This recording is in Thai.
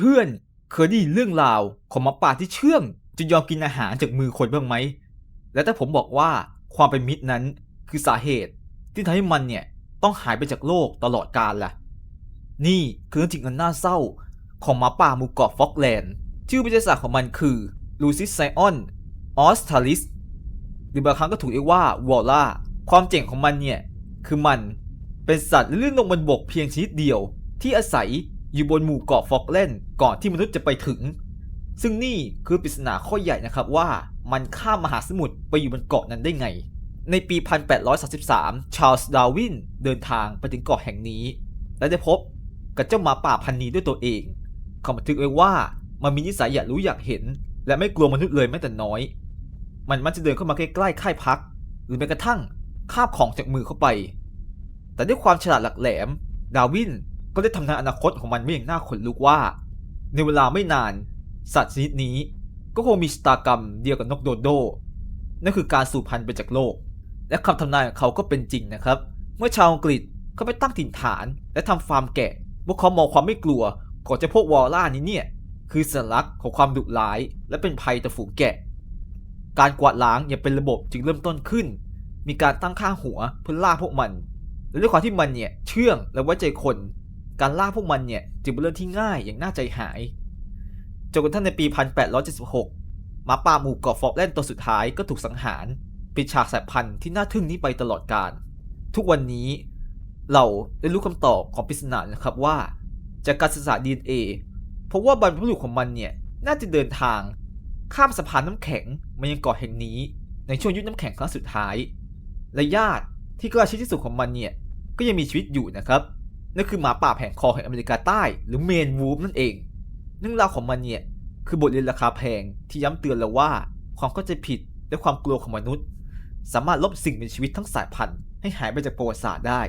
เพื่อนๆ เคยได้ยินเรื่องราวของหมาป่าที่เชื่องจนยอมกินอาหารจากมือคนบ้างไหม และถ้าผมบอกว่าความเป็นมิตรนั้นคือสาเหตุที่ทำให้มันเนี่ยต้องหายไปจากโลกตลอดกาลล่ะ นี่คือเรื่องจริงอันน่าเศร้าของหมาป่าหมู่เกาะฟอกแลนด์ ชื่อวิทยาศาสตร์ของมันคือลูซิสไซออนออสทาลิสหรือบางครั้งก็ถูกเรียกว่าวอลล่า ความเจ๋งของมันเนี่ย คือมันเป็นสัตว์เลื่อนลงบนบกเพียงชนิดเดียวที่อาศัย อยู่บนหมู่เกาะฟอกแลนก่อนที่มนุษย์จะไปถึง ซึ่งนี่คือปริศนาข้อใหญ่นะครับว่ามันข้ามมหาสมุทรไปอยู่บนเกาะนั้นได้ไง ในปี 1833 ชาร์ลส์ดาวินเดินทางไปถึงเกาะแห่งนี้ และได้พบกับเจ้าหมาป่าพันนี้ด้วยตัวเองเขาบันทึกไว้ว่ามันมีนิสัยอยากรู้อยากเห็น และไม่กลัวมนุษย์เลยแม้แต่น้อย มันมักจะเดินเข้ามาใกล้ๆค่ายพัก หรือแม้กระทั่งคาบของจากมือเข้าไป แต่ด้วยความฉลาดหลักแหลม ดาวิน ก็ได้ทำนายอนาคตของมันไม่อย่างน่าขนลุกว่า ในเวลาไม่นาน สัตว์ชนิดนี้ก็คงมีชะตากรรมเดียวกับนกโดโดนั่นคือการสูญพันธุ์ไปจากโลก และคำทำนายของเขาก็เป็นจริงนะครับ เมื่อชาวอังกฤษเขาไปตั้งถิ่นฐาน และทำฟาร์มแกะ พวกเขามองความไม่กลัวของเจ้าพวกวอลล่านี้เนี่ย คือสัญลักษณ์ของความดุร้าย และเป็นภัยต่อฝูงแกะ การกวาดล้างอย่างเป็นระบบจึงเริ่มต้นขึ้น มีการตั้งค่าหัวเพื่อล่าพวกมัน และด้วยความที่มันเนี่ยเชื่องและไว้ใจคน การล่าพวกมันเนี่ยจึงเป็นเรื่องที่ง่ายอย่างน่าใจหาย จนกระทั่งในปี 1876หมาป่าหมู่เกาะฟอกแลนด์ตัวสุดท้ายก็ถูกสังหารปิดฉากสายพันธุ์ที่น่าทึ่งนี้ไปตลอดกาล ทุกวันนี้เราได้รู้คำตอบของปริศนานะครับว่า จากการศึกษา DNA เพราะว่าบรรพบุรุษของมันเนี่ยน่าจะเดินทาง ข้ามสะพานน้ำแข็งมายังเกาะแห่งนี้ ในช่วงยุคน้ำแข็งครั้งสุดท้าย และญาติที่ใกล้ชิดที่สุดของมันเนี่ยก็ยังมีชีวิตอยู่นะครับ นั่นคือหมาป่าแผงคอแห่งอเมริกาใต้ หรือเมนวูฟนั่นเองเรื่องราวของมันเนี่ย คือบทเรียนราคาแพงที่ย้ำเตือนเราว่า ความเข้าใจผิดและความกลัวของมนุษย์ สามารถลบสิ่งมีชีวิตทั้งสายพันธุ์ให้หายไปจากประวัติศาสตร์ได้